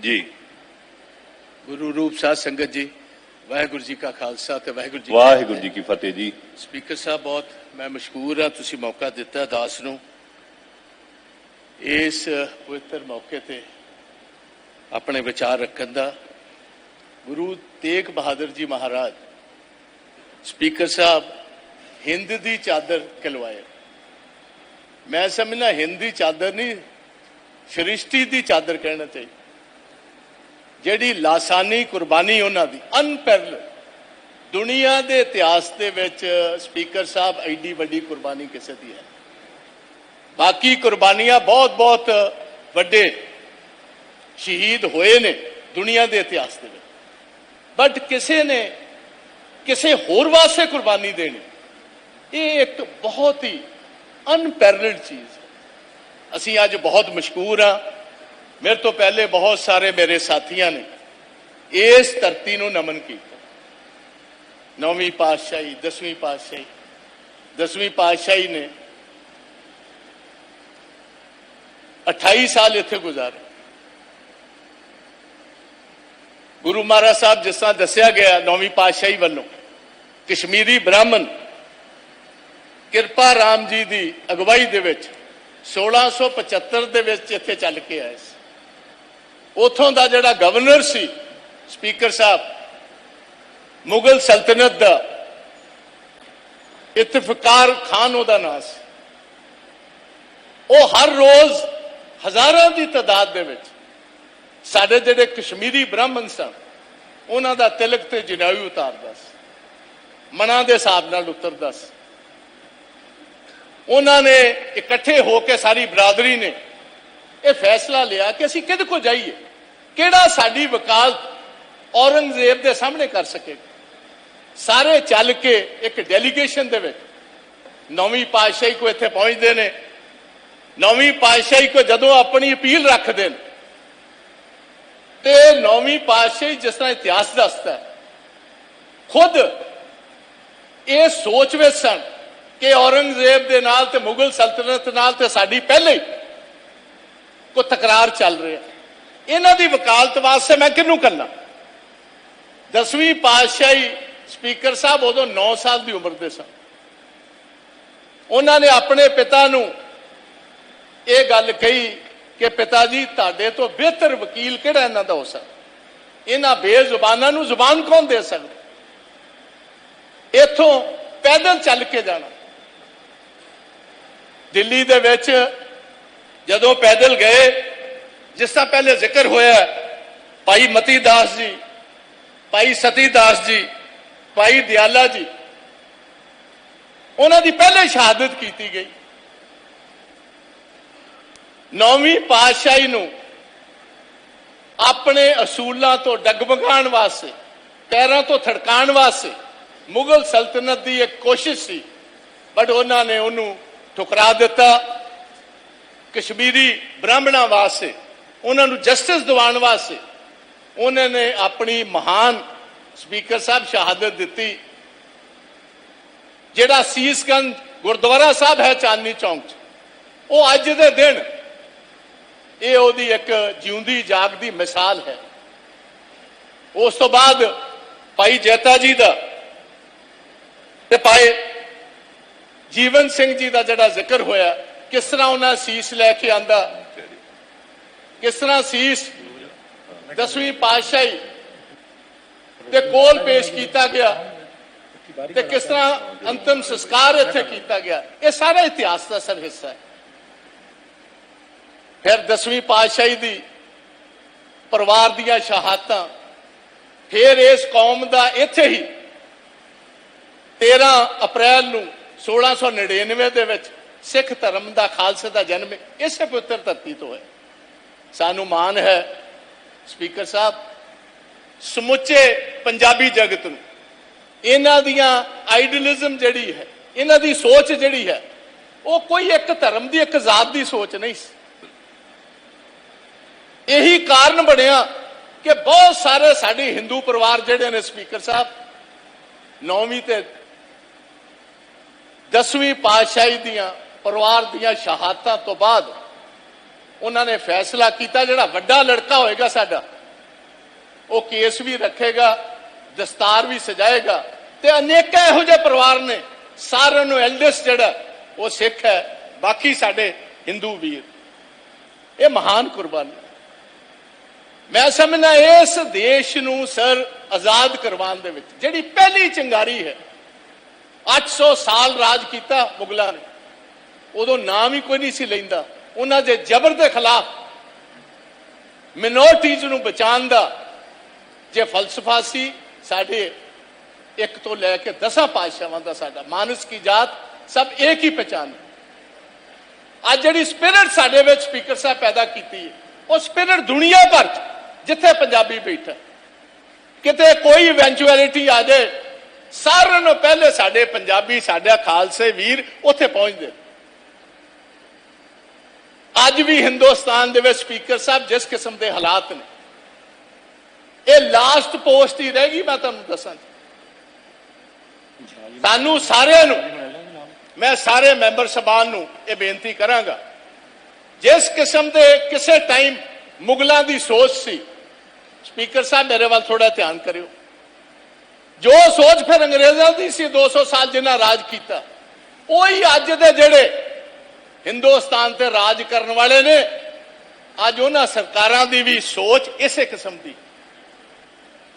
ਜੀ। ਗੁਰੂ ਰੂਪ ਸਾਧ ਸੰਗਤ ਜੀ ਵਾਹਿਗੁਰੂ ਜੀ ਕਾ ਖਾਲਸਾ ਤੇ ਵਾਹਿਗੁਰੂ ਜੀ ਵਾਹਿਗੁਰੂ। ਜੀ ਕੀ ਫਤਿਹ ਜੀ। ਸਪੀਕਰ ਸਾਹਿਬ ਬਹੁਤ ਮੈਂ ਮਸ਼ਕੂਰ ਹਾਂ ਤੁਸੀਂ ਮੌਕਾ ਦਿੱਤਾ ਦਾਸ ਨੂੰ। ਇਸ ਪਵਿੱਤਰ ਮੌਕੇ ਤੇ ਆਪਣੇ ਵਿਚਾਰ ਰੱਖਣ ਦਾ। ਗੁਰੂ ਤੇਗ ਬਹਾਦਰ ਜੀ ਮਹਾਰਾਜ ਸਪੀਕਰ ਸਾਹਿਬ ਹਿੰਦ ਦੀ ਚਾਦਰ ਕਲਵਾਏ। ਮੈਂ ਸਮਝਣਾ ਹਿੰਦ ਚਾਦਰ ਨਹੀਂ ਸ੍ਰਿਸ਼ਟੀ ਦੀ ਚਾਦਰ ਕਹਿਣਾ ਚਾਹੀਦਾ। ਜਿਹੜੀ ਲਾਸਾਨੀ ਕੁਰਬਾਨੀ ਉਹਨਾਂ ਦੀ ਅਨਪੈਰਲ ਦੁਨੀਆ ਦੇ ਇਤਿਹਾਸ ਦੇ ਵਿੱਚ ਸਪੀਕਰ ਸਾਹਿਬ ਐਡੀ ਵੱਡੀ ਕੁਰਬਾਨੀ ਕਿਸੇ ਦੀ ਹੈ। ਬਾਕੀ ਕੁਰਬਾਨੀਆਂ ਬਹੁਤ ਬਹੁਤ ਵੱਡੇ ਸ਼ਹੀਦ ਹੋਏ ਨੇ ਦੁਨੀਆ ਦੇ ਇਤਿਹਾਸ ਦੇ ਵਿੱਚ। ਬਟ ਕਿਸੇ ਨੇ ਕਿਸੇ ਹੋਰ ਵਾਸਤੇ ਕੁਰਬਾਨੀ ਦੇਣੀ, ਇਹ ਇੱਕ ਬਹੁਤ ਹੀ ਅਨਪੈਰਲਡ ਚੀਜ਼ ਹੈ। ਅਸੀਂ ਅੱਜ ਬਹੁਤ ਮਸ਼ਕੂਰ ਆ ਮੇਰੇ ਤੋਂ ਪਹਿਲੇ ਬਹੁਤ ਸਾਰੇ ਮੇਰੇ ਸਾਥੀਆਂ ਨੇ ਇਸ ਧਰਤੀ ਨੂੰ ਨਮਨ ਕੀਤਾ। ਨੌਵੀਂ ਪਾਤਸ਼ਾਹੀ, ਦਸਵੀਂ ਪਾਤਸ਼ਾਹੀ ਦਸਵੀਂ ਪਾਤਸ਼ਾਹੀ ਨੇ 28 ਸਾਲ ਇੱਥੇ ਗੁਜ਼ਾਰੇ। ਗੁਰੂ ਮਹਾਰਾਜ ਸਾਹਿਬ ਜਿਸ ਤਰ੍ਹਾਂ ਦੱਸਿਆ ਗਿਆ ਨੌਵੀਂ ਪਾਤਸ਼ਾਹੀ ਵੱਲੋਂ, ਕਸ਼ਮੀਰੀ ਬ੍ਰਾਹਮਣ ਕਿਰਪਾ ਰਾਮ ਜੀ ਦੀ ਅਗਵਾਈ ਦੇ ਵਿੱਚ 1675 ਦੇ ਵਿੱਚ ਇੱਥੇ ਚੱਲ ਕੇ ਆਏ ਸੀ। ਉਥੋਂ ਦਾ ਜਿਹੜਾ ਗਵਰਨਰ ਸੀ ਸਪੀਕਰ ਸਾਹਿਬ, ਮੁਗਲ ਸਲਤਨਤ ਦਾ ਇਤਫਕਾਰ ਖਾਨ ਉਹਦਾ ਨਾਮ ਸੀ। ਉਹ ਹਰ ਰੋਜ਼ ਹਜ਼ਾਰਾਂ ਦੀ ਤਾਦਾਦ ਦੇ ਵਿੱਚ ਸਾਡੇ ਜਿਹੜੇ ਕਸ਼ਮੀਰੀ ਬ੍ਰਾਹਮਣ ਸਨ, ਉਹਨਾਂ ਦਾ ਤਿਲਕ ਤੇ ਜਨਾਈ ਉਤਾਰਦਾ ਸੀ, ਮਨਾਂ ਦੇ ਹਿਸਾਬ ਨਾਲ ਉਤਰਦਾ ਸੀ। ਉਹਨਾਂ ਨੇ ਇਕੱਠੇ ਹੋ ਕੇ ਸਾਰੀ ਬਰਾਦਰੀ ਨੇ ਇਹ ਫੈਸਲਾ ਲਿਆ ਕਿ ਅਸੀਂ ਕਿਹਦੇ ਕੋ ਜਾਈਏ? ਕਿਹੜਾ ਸਾਡੀ ਵਕਾਲਤ ਔਰੰਗਜ਼ੇਬ ਦੇ ਸਾਹਮਣੇ ਕਰ ਸਕੇਗਾ ਸਾਰੇ ਚੱਲ ਕੇ ਇੱਕ ਡੈਲੀਗੇਸ਼ਨ ਦੇ ਵਿੱਚ। ਨੌਵੀਂ ਪਾਤਸ਼ਾਹੀ ਕੋ ਇੱਥੇ ਪਹੁੰਚਦੇ ਨੇ। ਨੌਵੀਂ ਪਾਤਸ਼ਾਹੀ ਕੋ ਜਦੋਂ ਆਪਣੀ ਅਪੀਲ ਰੱਖਦੇ ਨੇ। ਤੇ ਨੌਵੀਂ ਪਾਤਸ਼ਾਹੀ ਜਿਸ ਤਰ੍ਹਾਂ ਇਤਿਹਾਸ ਦੱਸਦਾ ਹੈ, ਖੁਦ ਇਹ ਸੋਚ ਵਿੱਚ ਸਨ ਕਿ ਔਰੰਗਜ਼ੇਬ ਦੇ ਨਾਲ ਤੇ ਮੁਗਲ ਸਲਤਨਤ ਨਾਲ ਤੇ ਸਾਡੀ ਪਹਿਲੇ ਹੀ ਕੋ ਤਕਰਾਰ ਚੱਲ ਰਿਹਾ ਇਹਨਾਂ ਦੀ ਵਕਾਲਤ ਵਾਸਤੇ ਮੈਂ ਕਿਹਨੂੰ ਕਰਨਾ? ਦਸਵੀਂ ਪਾਤਸ਼ਾਹੀ ਸਪੀਕਰ ਸਾਹਿਬ ਉਦੋਂ 9 ਸਾਲ ਦੀ ਉਮਰ ਦੇ ਸਨ। ਉਹਨਾਂ ਨੇ ਆਪਣੇ ਪਿਤਾ ਨੂੰ ਇਹ ਗੱਲ ਕਹੀ ਕਿ ਪਿਤਾ ਜੀ, ਤੁਹਾਡੇ ਤੋਂ ਬਿਹਤਰ ਵਕੀਲ ਕਿਹੜਾ ਇਹਨਾਂ ਦਾ ਹੋ ਸਕਦਾ? ਇਹਨਾਂ ਬੇਜ਼ੁਬਾਨਾਂ ਨੂੰ ਜ਼ੁਬਾਨ ਕੌਣ ਦੇ ਸਕਦਾ? ਇੱਥੋਂ ਪੈਦਲ ਚੱਲ ਕੇ ਜਾਣਾ। ਦਿੱਲੀ ਦੇ ਵਿੱਚ ਜਦੋਂ ਪੈਦਲ ਗਏ ਜਿਸ ਦਾ ਪਹਿਲੇ ਜ਼ਿਕਰ ਹੋਇਆ ਭਾਈ ਮਤੀ ਦਾਸ ਜੀ, ਭਾਈ ਸਤੀ ਦਾਸ ਜੀ, ਭਾਈ ਦਿਆਲਾ ਜੀ, ਉਹਨਾਂ ਦੀ ਪਹਿਲੇ ਸ਼ਹਾਦਤ ਕੀਤੀ ਗਈ। ਨੌਵੀਂ ਪਾਤਸ਼ਾਹੀ ਨੂੰ ਆਪਣੇ ਅਸੂਲਾਂ ਤੋਂ ਡਗਮਗਾਉਣ ਵਾਸਤੇ, ਪੈਰਾਂ ਤੋਂ ਥੜਕਾਉਣ ਵਾਸਤੇ ਮੁਗਲ ਸਲਤਨਤ ਦੀ ਇੱਕ ਕੋਸ਼ਿਸ਼ ਸੀ, ਬਟ ਉਹਨਾਂ ਨੇ ਉਹਨੂੰ ਠੁਕਰਾ ਦਿੱਤਾ। ਕਸ਼ਮੀਰੀ ਬ੍ਰਾਹਮਣਾਂ ਵਾਸਤੇ ਉਹਨਾਂ ਨੂੰ ਜਸਟਿਸ ਦਿਵਾਉਣ ਵਾਸਤੇ ਉਹਨਾਂ ਨੇ ਆਪਣੀ ਮਹਾਨ ਸਪੀਕਰ ਸਾਹਿਬ ਸ਼ਹਾਦਤ ਦਿੱਤੀ। ਜਿਹੜਾ ਸੀਸਗੰਜ ਗੁਰਦੁਆਰਾ ਸਾਹਿਬ ਹੈ ਚਾਂਦਨੀ ਚੌਂਕ 'ਚ, ਉਹ ਅੱਜ ਦੇ ਦਿਨ ਇਹ ਉਹਦੀ ਇੱਕ ਜਿਉਂਦੀ ਜਾਗਦੀ ਮਿਸਾਲ ਹੈ। ਉਸ ਤੋਂ ਬਾਅਦ ਭਾਈ ਜੈਤਾ ਜੀ ਦਾ ਤੇ ਭਾਈ ਜੀਵਨ ਸਿੰਘ ਜੀ ਦਾ ਜਿਹੜਾ ਜ਼ਿਕਰ ਹੋਇਆ, ਕਿਸ ਤਰ੍ਹਾਂ ਉਹਨਾਂ ਸੀਸ ਲੈ ਕੇ ਆਂਦਾ ਕਿਸ ਤਰ੍ਹਾਂ ਸੀਸ? ਦਸਵੀਂ ਪਾਤਸ਼ਾਹੀ ਦੇ ਕੋਲ ਪੇਸ਼ ਕੀਤਾ ਗਿਆ ਤੇ ਕਿਸ ਤਰ੍ਹਾਂ ਅੰਤਮ ਸੰਸਕਾਰ ਇੱਥੇ ਕੀਤਾ ਗਿਆ, ਇਹ ਸਾਰਾ ਇਤਿਹਾਸ ਦਾ ਸਰ ਹਿੱਸਾ ਹੈ। ਫਿਰ ਦਸਵੀਂ ਪਾਤਸ਼ਾਹੀ ਦੀ ਪਰਿਵਾਰ ਦੀਆਂ ਸ਼ਹਾਦਤਾਂ, ਫਿਰ ਇਸ ਕੌਮ ਦਾ ਇੱਥੇ ਹੀ 13 ਅਪ੍ਰੈਲ ਨੂੰ 1699 ਦੇ ਵਿੱਚ ਸਿੱਖ ਧਰਮ ਦਾ ਖਾਲਸੇ ਦਾ ਜਨਮ, ਇਸੇ ਪਵਿੱਤਰ ਧਰਤੀ ਤੋਂ ਹੈ ਸਾਨੂੰ ਮਾਣ ਹੈ। ਸਪੀਕਰ ਸਾਹਿਬ, ਸਮੁੱਚੇ ਪੰਜਾਬੀ ਜਗਤ ਨੂੰ, ਇਹਨਾਂ ਦੀਆਂ ਆਈਡਲਿਜ਼ਮ ਜਿਹੜੀ ਹੈ, ਇਹਨਾਂ ਦੀ ਸੋਚ ਜਿਹੜੀ ਹੈ, ਉਹ ਕੋਈ ਇੱਕ ਧਰਮ ਦੀ, ਇੱਕ ਜ਼ਾਤ ਦੀ ਸੋਚ ਨਹੀਂ ਸੀ। ਇਹੀ ਕਾਰਨ ਬਣਿਆ ਕਿ ਬਹੁਤ ਸਾਰੇ ਸਾਡੇ ਹਿੰਦੂ ਪਰਿਵਾਰ ਜਿਹੜੇ ਨੇ ਸਪੀਕਰ ਸਾਹਿਬ, ਨੌਵੀਂ ਤੇ ਦਸਵੀਂ ਪਾਤਸ਼ਾਹੀ ਦੀਆਂ, ਪਰਿਵਾਰ ਦੀਆਂ ਸ਼ਹਾਦਤਾਂ ਤੋਂ ਬਾਅਦ ਉਹਨਾਂ ਨੇ ਫੈਸਲਾ ਕੀਤਾ, ਜਿਹੜਾ ਵੱਡਾ ਲੜਕਾ ਹੋਏਗਾ ਸਾਡਾ, ਉਹ ਕੇਸ ਵੀ ਰੱਖੇਗਾ, ਦਸਤਾਰ ਵੀ ਸਜਾਏਗਾ, ਤੇ ਅਨੇਕਾਂ ਇਹੋ ਜਿਹੇ ਪਰਿਵਾਰ ਨੇ, ਸਾਰਿਆਂ ਨੂੰ ਐਲਡੈਸਟ ਜਿਹੜਾ, ਉਹ ਸਿੱਖ ਹੈ, ਬਾਕੀ ਸਾਡੇ ਹਿੰਦੂ ਵੀਰ। ਇਹ ਮਹਾਨ ਕੁਰਬਾਨੀ। ਮੈਂ ਸਮਝਦਾ ਇਸ ਦੇਸ਼ ਨੂੰ ਸਰ ਆਜ਼ਾਦ ਕਰਵਾਉਣ ਦੇ ਵਿੱਚ, ਜਿਹੜੀ ਪਹਿਲੀ ਚੰਗਾਰੀ ਹੈ 800 ਸਾਲ ਰਾਜ ਕੀਤਾ ਮੁਗਲਾਂ ਨੇ, ਉਦੋਂ ਨਾਮ ਹੀ ਕੋਈ ਨਹੀਂ ਸੀ ਲੈਂਦਾ। ਉਹਨਾਂ ਦੇ ਜ਼ਬਰ ਦੇ ਖਿਲਾਫ ਮਿਨੋਰਟੀਜ਼ ਨੂੰ ਬਚਾਉਣ ਦਾ ਜੇ ਫਲਸਫਾ ਸੀ, ਸਾਡੇ ਇੱਕ ਤੋਂ ਲੈ ਕੇ ਦਸਾਂ ਪਾਤਸ਼ਾਹਾਂ ਦਾ ਸਾਡਾ ਮਾਨਸ ਕੀ ਜਾਤ, ਸਭ ਇੱਕ ਹੀ ਪਛਾਣ। ਅੱਜ ਜਿਹੜੀ ਸਪਿਰਿਟ ਸਾਡੇ ਵਿੱਚ ਸਪੀਕਰ ਸਾਹਿਬ ਪੈਦਾ ਕੀਤੀ ਹੈ, ਉਹ ਸਪਿਰਿਟ ਦੁਨੀਆ ਭਰ 'ਚ, ਜਿੱਥੇ ਪੰਜਾਬੀ ਬੈਠਾ ਕਿਤੇ ਕੋਈ ਇਵੈਂਚੁਅਲਿਟੀ ਆ ਜਾਏ, ਸਾਰਿਆਂ ਨੂੰ ਪਹਿਲੇ ਸਾਡੇ ਪੰਜਾਬੀ, ਸਾਡੇ ਖਾਲਸੇ ਵੀਰ ਉੱਥੇ ਪਹੁੰਚਦੇ। ਅੱਜ ਵੀ ਹਿੰਦੁਸਤਾਨ ਦੇ ਵਿੱਚ ਸਪੀਕਰ ਸਾਹਿਬ ਜਿਸ ਕਿਸਮ ਦੇ ਹਾਲਾਤ ਨੇ, ਇਹ ਲਾਸਟ ਪੋਸਟ ਹੀ ਰਹਿ ਗਈ, ਮੈਂ ਤੁਹਾਨੂੰ ਦੱਸਾਂ ਸਾਨੂੰ ਸਾਰਿਆਂ ਨੂੰ, ਮੈਂ ਸਾਰੇ ਮੈਂਬਰ ਸਭਾਨ ਨੂੰ ਇਹ ਬੇਨਤੀ ਕਰਾਂਗਾ, ਜਿਸ ਕਿਸਮ ਦੇ ਕਿਸੇ ਟਾਈਮ ਮੁਗਲਾਂ ਦੀ ਸੋਚ ਸੀ, ਸਪੀਕਰ ਸਾਹਿਬ ਮੇਰੇ ਵੱਲ ਥੋੜਾ ਧਿਆਨ ਕਰਿਓ। ਜੋ ਸੋਚ ਫਿਰ ਅੰਗਰੇਜ਼ਾਂ ਦੀ ਸੀ 200 ਸਾਲ ਜਿਨ੍ਹਾਂ ਰਾਜ ਕੀਤਾ, ਉਹੀ ਅੱਜ ਦੇ ਜਿਹੜੇ ਹਿੰਦੁਸਤਾਨ ਤੇ ਰਾਜ ਕਰਨ ਵਾਲੇ ਨੇ। ਅੱਜ ਉਹਨਾਂ ਸਰਕਾਰਾਂ ਦੀ ਵੀ ਸੋਚ ਇਸੇ ਕਿਸਮ ਦੀ।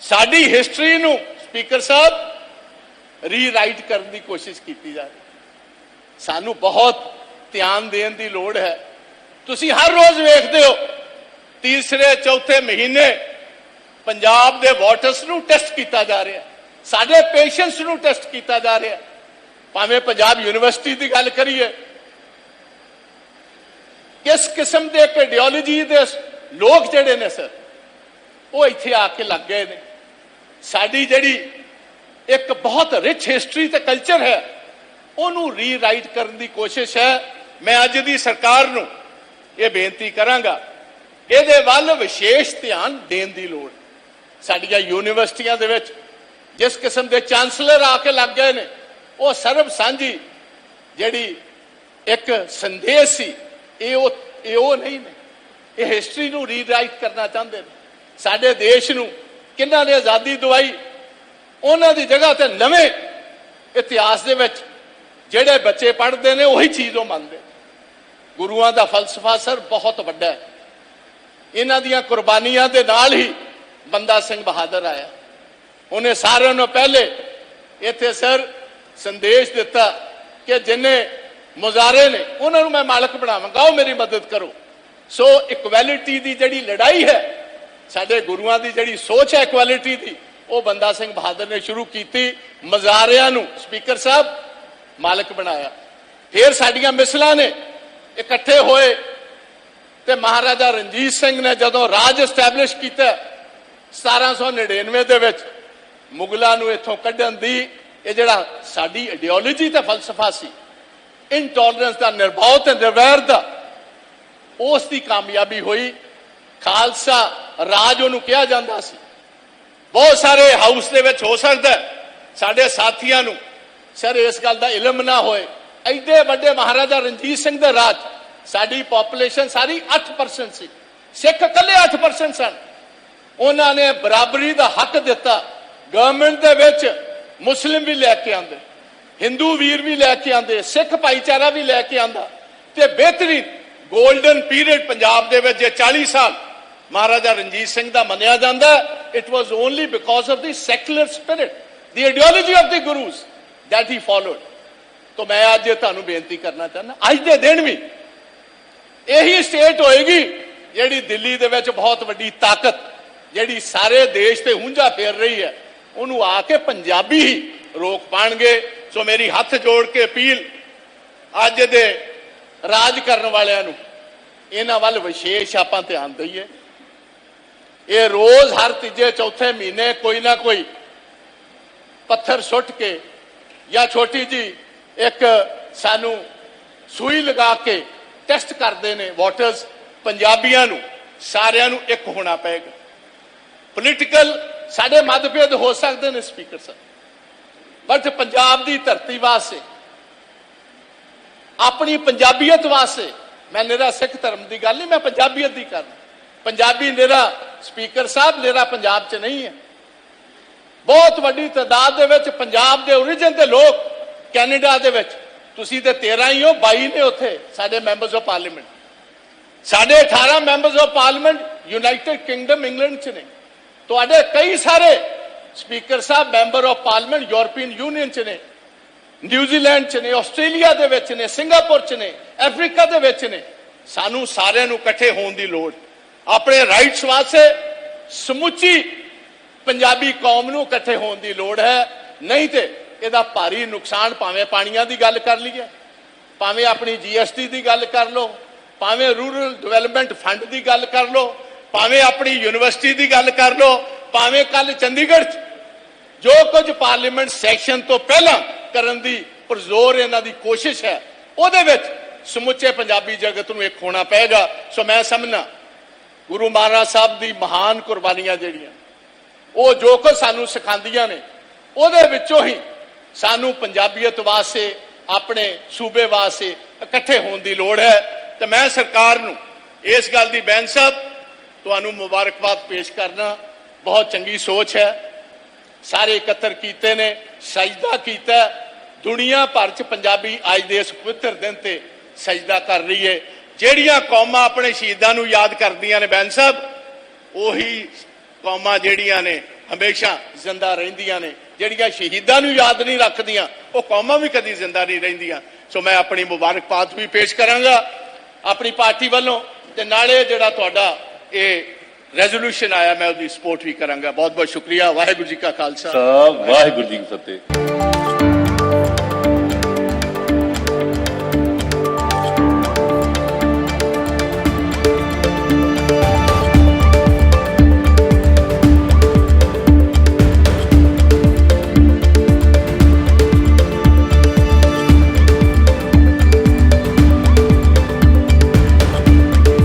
ਸਾਡੀ ਹਿਸਟਰੀ ਨੂੰ ਸਪੀਕਰ ਸਾਹਿਬ ਰੀਰਾਈਟ ਕਰਨ ਦੀ ਕੋਸ਼ਿਸ਼ ਕੀਤੀ ਜਾ ਰਹੀ। ਸਾਨੂੰ ਬਹੁਤ ਧਿਆਨ ਦੇਣ ਦੀ ਲੋੜ ਹੈ। ਤੁਸੀਂ ਹਰ ਰੋਜ਼ ਵੇਖਦੇ ਹੋ, ਤੀਸਰੇ, ਚੌਥੇ ਮਹੀਨੇ ਪੰਜਾਬ ਦੇ ਵਾਟਰਸ ਨੂੰ ਟੈਸਟ ਕੀਤਾ ਜਾ ਰਿਹਾ ਸਾਡੇ ਪੇਸ਼ੈਂਟਸ ਨੂੰ ਟੈਸਟ ਕੀਤਾ ਜਾ ਰਿਹਾ ਭਾਵੇਂ ਪੰਜਾਬ ਯੂਨੀਵਰਸਿਟੀ ਦੀ ਗੱਲ ਕਰੀਏ ਕਿਸ ਕਿਸਮ ਦੇ ਇੱਕ ਆਈਡੀਓਲੋਜੀ ਦੇ ਲੋਕ ਜਿਹੜੇ ਨੇ ਸਰ, ਉਹ ਇੱਥੇ ਆ ਕੇ ਲੱਗ ਗਏ ਨੇ। ਸਾਡੀ ਜਿਹੜੀ ਇੱਕ ਬਹੁਤ ਰਿਚ ਹਿਸਟਰੀ ਤੇ ਕਲਚਰ ਹੈ, ਉਹਨੂੰ ਰੀਰਾਈਟ ਕਰਨ ਦੀ ਕੋਸ਼ਿਸ਼ ਹੈ। ਮੈਂ ਅੱਜ ਦੀ ਸਰਕਾਰ ਨੂੰ ਇਹ ਬੇਨਤੀ ਕਰਾਂਗਾ, ਇਹਦੇ ਵੱਲ ਵਿਸ਼ੇਸ਼ ਧਿਆਨ ਦੇਣ ਦੀ ਲੋੜ ਸਾਡੀਆਂ ਯੂਨੀਵਰਸਿਟੀਆਂ ਦੇ ਵਿੱਚ ਜਿਸ ਕਿਸਮ ਦੇ ਚਾਂਸਲਰ ਆ ਕੇ ਲੱਗ ਗਏ ਨੇ, ਉਹ ਸਰਬ ਸਾਂਝੀ ਜਿਹੜੀ ਇੱਕ ਸੰਦੇਸ਼ ਸੀ ਇਹ ਉਹ ਇਹ ਉਹ ਨਹੀਂ ਨੇ। ਇਹ ਹਿਸਟਰੀ ਨੂੰ ਰੀਰਾਈਟ ਕਰਨਾ ਚਾਹੁੰਦੇ ਨੇ। ਸਾਡੇ ਦੇਸ਼ ਨੂੰ ਕਿੰਨਾਂ ਨੇ ਆਜ਼ਾਦੀ ਦਵਾਈ? ਉਹਨਾਂ ਦੀ ਜਗ੍ਹਾ ਤੇ ਨਵੇਂ ਇਤਿਹਾਸ ਦੇ ਵਿੱਚ ਜਿਹੜੇ ਬੱਚੇ ਪੜ੍ਹਦੇ ਨੇ, ਉਹੀ ਚੀਜ਼ ਉਹ ਮੰਨਦੇ ਗੁਰੂਆਂ ਦਾ ਫਲਸਫਾ ਸਰ ਬਹੁਤ ਵੱਡਾ ਹੈ। ਇਹਨਾਂ ਦੀਆਂ ਕੁਰਬਾਨੀਆਂ ਦੇ ਨਾਲ ਹੀ ਬੰਦਾ ਸਿੰਘ ਬਹਾਦਰ ਆਇਆ। ਉਹਨੇ ਸਾਰਿਆਂ ਨੂੰ ਪਹਿਲੇ ਇੱਥੇ ਸਰ ਸੰਦੇਸ਼ ਦਿੱਤਾ ਕਿ ਜਿੰਨੇ ਮੁਜ਼ਾਰੇ ਨੇ, ਉਹਨਾਂ ਨੂੰ ਮੈਂ ਮਾਲਕ ਬਣਾਵਾਂਗਾ, ਉਹ ਮੇਰੀ ਮਦਦ ਕਰੋ। ਸੋ ਇਕੁਐਲਿਟੀ ਦੀ ਜਿਹੜੀ ਲੜਾਈ ਹੈ, ਸਾਡੇ ਗੁਰੂਆਂ ਦੀ ਜਿਹੜੀ ਸੋਚ ਹੈ ਇਕੁਐਲਿਟੀ ਦੀ, ਉਹ ਬੰਦਾ ਸਿੰਘ ਬਹਾਦਰ ਨੇ ਸ਼ੁਰੂ ਕੀਤੀ ਮਜ਼ਾਰਿਆਂ ਨੂੰ। ਸਪੀਕਰ ਸਾਹਿਬ, ਮਾਲਕ ਬਣਾਇਆ। ਫਿਰ ਸਾਡੀਆਂ ਮਿਸਲਾਂ ਨੇ, ਇਕੱਠੇ ਹੋਏ, ਤੇ ਮਹਾਰਾਜਾ ਰਣਜੀਤ ਸਿੰਘ ਨੇ ਜਦੋਂ ਰਾਜ ਐਸਟੈਬਲਿਸ਼ ਕੀਤਾ 1799 ਦੇ ਵਿੱਚ, ਮੁਗਲਾਂ ਨੂੰ ਇੱਥੋਂ ਕੱਢਣ ਦੀ, ਇਹ ਜਿਹੜਾ ਸਾਡੀ ਆਈਡੀਓਲੋਜੀ ਤੇ ਫਲਸਫਾ ਸੀ ਇਨਟੋਲਰੈਂਸ ਦਾ ਨਿਰਭਉ ਤੇ ਨਿਰਵੈਰ ਦਾ। ਉਸ ਦੀ ਕਾਮਯਾਬੀ ਹੋਈ। ਖਾਲਸਾ ਰਾਜ ਉਹਨੂੰ ਕਿਹਾ ਜਾਂਦਾ ਸੀ। ਬਹੁਤ ਸਾਰੇ ਹਾਊਸ ਦੇ ਵਿੱਚ ਹੋ ਸਕਦਾ ਸਾਡੇ ਸਾਥੀਆਂ ਨੂੰ ਸਰ ਇਸ ਗੱਲ ਦਾ ਇਲਮ ਨਾ ਹੋਏ। ਐਡੇ ਵੱਡੇ ਮਹਾਰਾਜਾ ਰਣਜੀਤ ਸਿੰਘ ਦੇ ਰਾਜ, ਸਾਡੀ ਪੋਪੂਲੇਸ਼ਨ ਸਾਰੀ 8% ਸੀ। ਸਿੱਖ ਇਕੱਲੇ 8% ਸਨ। ਉਹਨਾਂ ਨੇ ਬਰਾਬਰੀ ਦਾ ਹੱਕ ਦਿੱਤਾ। ਗਵਰਨਮੈਂਟ ਦੇ ਵਿੱਚ ਮੁਸਲਿਮ ਵੀ ਲੈ ਕੇ ਆਂਦੇ ਹਿੰਦੂ ਵੀਰ ਵੀ ਲੈ ਕੇ ਆਂਦੇ ਸਿੱਖ ਭਾਈਚਾਰਾ ਵੀ ਲੈ ਕੇ ਆਂਦਾ ਤੇ ਬਿਹਤਰੀਨ 골ਡਨ ਪੀਰੀਅਡ ਪੰਜਾਬ ਦੇ ਵਿੱਚ ਜੇ 40 ਸਾਲ ਮਹਾਰਾਜਾ ਰਣਜੀਤ ਸਿੰਘ ਦਾ ਮੰਨਿਆ ਜਾਂਦਾ it was only because of the secular spirit the ideology of the Gurus that he followed. ਤਾਂ ਮੈਂ ਅੱਜ ਤੁਹਾਨੂੰ ਬੇਨਤੀ ਕਰਨਾ ਚਾਹੁੰਦਾ, ਅੱਜ ਦੇ ਦਿਨ ਵੀ ਇਹੀ ਸਟੇਟ ਹੋਏਗੀ ਜਿਹੜੀ ਦਿੱਲੀ ਦੇ ਵਿੱਚ ਬਹੁਤ ਵੱਡੀ ਤਾਕਤ, ਜਿਹੜੀ ਸਾਰੇ ਦੇਸ਼ ਤੇ ਹੁੰਝਾ ਫੇਰ ਰਹੀ ਹੈ, ਉਹਨੂੰ ਆ ਕੇ ਪੰਜਾਬੀ ਹੀ ਰੋਕ ਪਾਣਗੇ। ਸੋ ਮੇਰੀ ਹੱਥ ਜੋੜ ਕੇ ਅਪੀਲ ਅੱਜ ਦੇ ਰਾਜ ਕਰਨ ਵਾਲਿਆਂ ਨੂੰ, ਇਹਨਾਂ ਵੱਲ ਵਿਸ਼ੇਸ਼ ਆਪਾਂ ਧਿਆਨ ਦਈਏ। ਇਹ ਰੋਜ਼ ਹਰ ਤੀਜੇ ਚੌਥੇ ਮਹੀਨੇ ਕੋਈ ਨਾ ਕੋਈ ਪੱਥਰ ਸੁੱਟ ਕੇ ਜਾਂ ਛੋਟੀ ਜੀ ਇੱਕ ਸਾਨੂੰ ਸੂਈ ਲਗਾ ਕੇ ਟੈਸਟ ਕਰਦੇ ਨੇ ਵਾਟਰਸ, ਪੰਜਾਬੀਆਂ ਨੂੰ, ਸਾਰਿਆਂ ਨੂੰ ਇੱਕ ਹੋਣਾ ਪਏਗਾ। ਪੋਲੀਟੀਕਲ ਸਾਡੇ ਮਤਭੇਦ ਹੋ ਸਕਦੇ ਨੇ ਸਪੀਕਰ ਸਾਹਿਬ। ਬਟ ਪੰਜਾਬ ਦੀ ਧਰਤੀ ਵਾਸਤੇ, ਆਪਣੀ ਪੰਜਾਬੀਅਤ ਵਾਸਤੇ, ਮੈਂ ਨਿਹਰਾ ਸਿੱਖ ਧਰਮ ਦੀ ਗੱਲ ਨਹੀਂ, ਮੈਂ ਪੰਜਾਬੀਅਤ ਦੀ ਕਰ ਪੰਜਾਬੀ ਨਿਹਰਾ ਸਪੀਕਰ ਸਾਹਿਬ, ਨਿਹਰਾ ਪੰਜਾਬ 'ਚ ਨਹੀਂ ਹੈ। ਬਹੁਤ ਵੱਡੀ ਤਾਦਾਦ ਦੇ ਵਿੱਚ ਪੰਜਾਬ ਦੇ origin ਦੇ ਲੋਕ ਕੈਨੇਡਾ ਦੇ ਵਿੱਚ, ਤੁਸੀਂ ਤੇ 13 ਹੀ ਹੋ 22 ਨੇ ਉੱਥੇ ਸਾਡੇ ਮੈਂਬਰਸ ਆਫ ਪਾਰਲੀਮੈਂਟ ਸਾਡੇ 18 members of parliament United Kingdom England 'ਚ ਨੇ। ਤੁਹਾਡੇ ਕਈ ਸਾਰੇ speaker Sahib, member of parliament European Union 'ਚ ਨੇ, ਨਿਊਜ਼ੀਲੈਂਡ 'ਚ ਨੇ, ਆਸਟ੍ਰੇਲੀਆ ਦੇ ਵਿੱਚ ਨੇ, ਸਿੰਗਾਪੁਰ 'ਚ ਨੇ, ਅਫਰੀਕਾ ਦੇ ਵਿੱਚ ਨੇ। ਸਾਨੂੰ ਸਾਰਿਆਂ ਨੂੰ ਇਕੱਠੇ ਹੋਣ ਦੀ ਲੋੜ। ਆਪਣੇ ਰਾਈਟਸ ਵਾਸਤੇ ਸਮੁੱਚੀ ਪੰਜਾਬੀ ਕੌਮ ਨੂੰ ਇਕੱਠੇ ਹੋਣ ਦੀ ਲੋੜ ਹੈ। ਨਹੀਂ ਤੇ ਇਹਦਾ ਭਾਰੀ ਨੁਕਸਾਨ ਭਾਵੇਂ ਪਾਣੀਆਂ ਦੀ ਗੱਲ ਕਰ ਲਈਏ, ਭਾਵੇਂ ਆਪਣੀ ਜੀਐਸਟੀ ਦੀ ਗੱਲ ਕਰ ਲਓ, ਭਾਵੇਂ ਰੂਰਲ ਡਿਵੈਲਪਮੈਂਟ ਫੰਡ ਦੀ ਗੱਲ ਕਰ ਲਓ, ਭਾਵੇਂ ਆਪਣੀ ਯੂਨੀਵਰਸਿਟੀ ਦੀ ਗੱਲ ਕਰ ਲਓ ਭਾਵੇਂ ਕੱਲ ਚੰਡੀਗੜ੍ਹ 'ਚ, ਜੋ ਕੁਝ ਪਾਰਲੀਮੈਂਟ ਸੈਸ਼ਨ ਤੋਂ ਪਹਿਲਾਂ ਕਰਨ ਦੀ ਪਰਜ਼ੋਰ ਇਹਨਾਂ ਦੀ ਕੋਸ਼ਿਸ਼ ਹੈ, ਉਹਦੇ ਵਿੱਚ ਸਮੁੱਚੇ ਪੰਜਾਬੀ ਜਗਤ ਨੂੰ ਇੱਕ ਹੋਣਾ ਪਏਗਾ। ਸੋ ਮੈਂ ਸਮਝਣਾ ਗੁਰੂ ਮਹਾਰਾਜ ਸਾਹਿਬ ਦੀ ਮਹਾਨ ਕੁਰਬਾਨੀਆਂ ਜਿਹੜੀਆਂ, ਉਹ ਜੋ ਕੁਝ ਸਾਨੂੰ ਸਿਖਾਉਂਦੀਆਂ ਨੇ, ਉਹਦੇ ਵਿੱਚੋਂ ਹੀ ਸਾਨੂੰ ਪੰਜਾਬੀਅਤ ਵਾਸਤੇ, ਆਪਣੇ ਸੂਬੇ ਵਾਸਤੇ ਇਕੱਠੇ ਹੋਣ ਦੀ ਲੋੜ ਹੈ। ਤੇ ਮੈਂ ਸਰਕਾਰ ਨੂੰ ਇਸ ਗੱਲ ਦੀ ਬੈਨ ਸਾਹਿਬ ਤੁਹਾਨੂੰ ਮੁਬਾਰਕਬਾਦ ਪੇਸ਼ ਕਰਨਾ ਬਹੁਤ ਚੰਗੀ ਸੋਚ ਹੈ। ਸਾਰੇ ਇਕੱਤਰ ਕੀਤੇ ਨੇ, ਸਜਦਾ ਕੀਤਾ ਹੈ। ਦੁਨੀਆ ਭਰ ਚ ਪੰਜਾਬੀ ਅੱਜ ਦੇ ਇਸ ਪਵਿੱਤਰ ਦਿਨ ਤੇ ਸਜਦਾ ਕਰ ਰਹੀ ਹੈ। ਜਿਹੜੀਆਂ ਕੌਮਾਂ ਆਪਣੇ ਸ਼ਹੀਦਾਂ ਨੂੰ ਯਾਦ ਕਰਦੀਆਂ ਨੇ ਬੈਨ ਸਾਹਿਬ, ਉਹੀ ਕੌਮਾਂ ਜਿਹੜੀਆਂ ਨੇ ਹਮੇਸ਼ਾ ਜ਼ਿੰਦਾ ਰਹਿੰਦੀਆਂ ਨੇ। ਜਿਹੜੀਆਂ ਸ਼ਹੀਦਾਂ ਨੂੰ ਯਾਦ ਨਹੀਂ ਰੱਖਦੀਆਂ, ਉਹ ਕੌਮਾਂ ਵੀ ਕਦੀ ਜ਼ਿੰਦਾ ਨਹੀਂ ਰਹਿੰਦੀਆਂ। ਸੋ ਮੈਂ ਆਪਣੀ ਮੁਬਾਰਕਬਾਦ ਵੀ ਪੇਸ਼ ਕਰਾਂਗਾ। ਆਪਣੀ ਪਾਰਟੀ ਵੱਲੋਂ ਤੇ ਨਾਲੇ ਜਿਹੜਾ ਤੁਹਾਡਾ ਇਹ ਰੈਜ਼ੋਲੂਸ਼ਨ ਆਇਆ ਮੈਂ ਉਹਦੀ ਸਪੋਰਟ ਵੀ ਕਰਾਂਗਾ ਬਹੁਤ ਬਹੁਤ ਸ਼ੁਕਰੀਆ ਵਾਹਿਗੁਰੂ ਜੀ ਕਾ ਖਾਲਸਾ ਵਾਹਿਗੁਰੂ ਜੀ ਕੀ ਫਤਿਹ